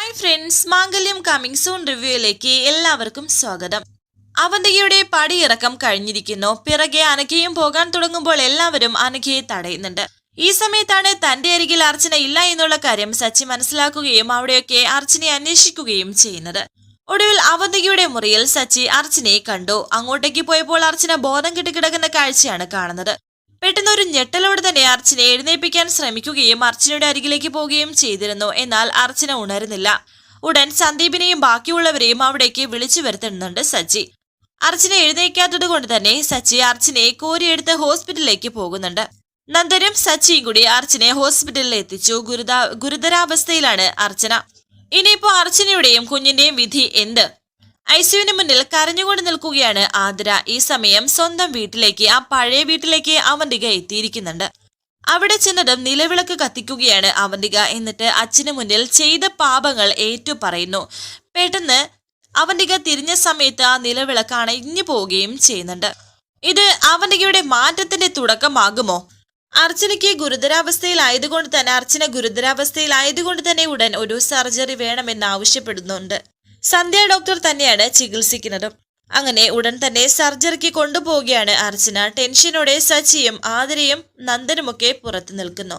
Hi friends Mangalyam coming soon റിവ്യൂയിലേക്ക് എല്ലാവർക്കും സ്വാഗതം. അവന്തികയുടെ പടിയിറക്കം കഴിഞ്ഞിരിക്കുന്നു. പിറകെ അനഘയും പോകാൻ തുടങ്ങുമ്പോൾ എല്ലാവരും അനഘയെ തടയുന്നുണ്ട്. ഈ സമയത്താണ് തന്റെ അരികിൽ അർച്ചന ഇല്ല എന്നുള്ള കാര്യം സച്ചി മനസ്സിലാക്കുകയും അവിടെയൊക്കെ അർച്ചനയെ അന്വേഷിക്കുകയും ചെയ്യുന്നത്. ഒടുവിൽ അവന്തികയുടെ മുറിയിൽ സച്ചി അർച്ചനയെ കണ്ടു. അങ്ങോട്ടേക്ക് പോയപ്പോൾ അർച്ചന ബോധം കെട്ടി കിടക്കുന്ന കാഴ്ചയാണ് കാണുന്നത്. പെട്ടെന്ന് ഒരു ഞെട്ടലോടെ തന്നെ അർച്ചനെ എഴുന്നേൽപ്പിക്കാൻ ശ്രമിക്കുകയും അർച്ചനയുടെ അരികിലേക്ക് പോവുകയും ചെയ്തിരുന്നു. എന്നാൽ അർച്ചന ഉണരുന്നില്ല. ഉടൻ സന്ദീപിനെയും ബാക്കിയുള്ളവരെയും അവിടേക്ക് വിളിച്ചു വരുത്തുന്നുണ്ട് സച്ചി. അർച്ചന എഴുന്നേക്കാത്തത് കൊണ്ട് തന്നെ സച്ചി അർച്ചനയെ കോരിയെടുത്ത് ഹോസ്പിറ്റലിലേക്ക് പോകുന്നുണ്ട്. നന്ദനും സച്ചിയും കൂടി അർച്ചനെ ഹോസ്പിറ്റലിൽ എത്തിച്ചു. ഗുരുത ഗുരുതരാവസ്ഥയിലാണ് അർച്ചന. ഇനിയിപ്പോ അർച്ചനയുടെയും കുഞ്ഞിന്റെയും വിധി എന്ത്? ഐസിയുവിന് മുന്നിൽ കരഞ്ഞുകൊണ്ട് നിൽക്കുകയാണ് ആതിര. ഈ സമയം സ്വന്തം വീട്ടിലേക്ക് ആ പഴയ വീട്ടിലേക്ക് അവന്തിക എത്തിയിരിക്കുന്നുണ്ട്. അവിടെ ചെന്നതും നിലവിളക്ക് കത്തിക്കുകയാണ് അവന്തിക. എന്നിട്ട് അച്ഛന് മുന്നിൽ ചെയ്ത പാപങ്ങൾ ഏറ്റു പറയുന്നു പെട്ടെന്ന് അവന്തിക തിരിഞ്ഞ സമയത്ത് ആ നിലവിളക്ക് അണഞ്ഞു പോവുകയും ചെയ്യുന്നുണ്ട്. ഇത് അവന്തികയുടെ മാറ്റത്തിന്റെ തുടക്കമാകുമോ? അർച്ചനയ്ക്ക് ഗുരുതരാവസ്ഥയിലായതുകൊണ്ട് തന്നെ അർച്ചന ഗുരുതരാവസ്ഥയിലായതുകൊണ്ട് തന്നെ ഉടൻ ഒരു സർജറി വേണമെന്ന് ആവശ്യപ്പെടുന്നുണ്ട്. സന്ധ്യ ഡോക്ടർ തന്നെയാണ് ചികിത്സിക്കുന്നതും. അങ്ങനെ ഉടൻ തന്നെ സർജറിക്ക് കൊണ്ടുപോവുകയാണ് അർച്ചന. ടെൻഷനോടെ സച്ചിയും ആതിരയും നന്ദനുമൊക്കെ പുറത്തു നിൽക്കുന്നു.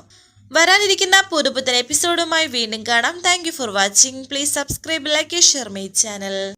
വരാനിരിക്കുന്ന പുതുപുത്തൻ എപ്പിസോഡുമായി വീണ്ടും കാണാം. Thank for watching. Please subscribe like share my channel.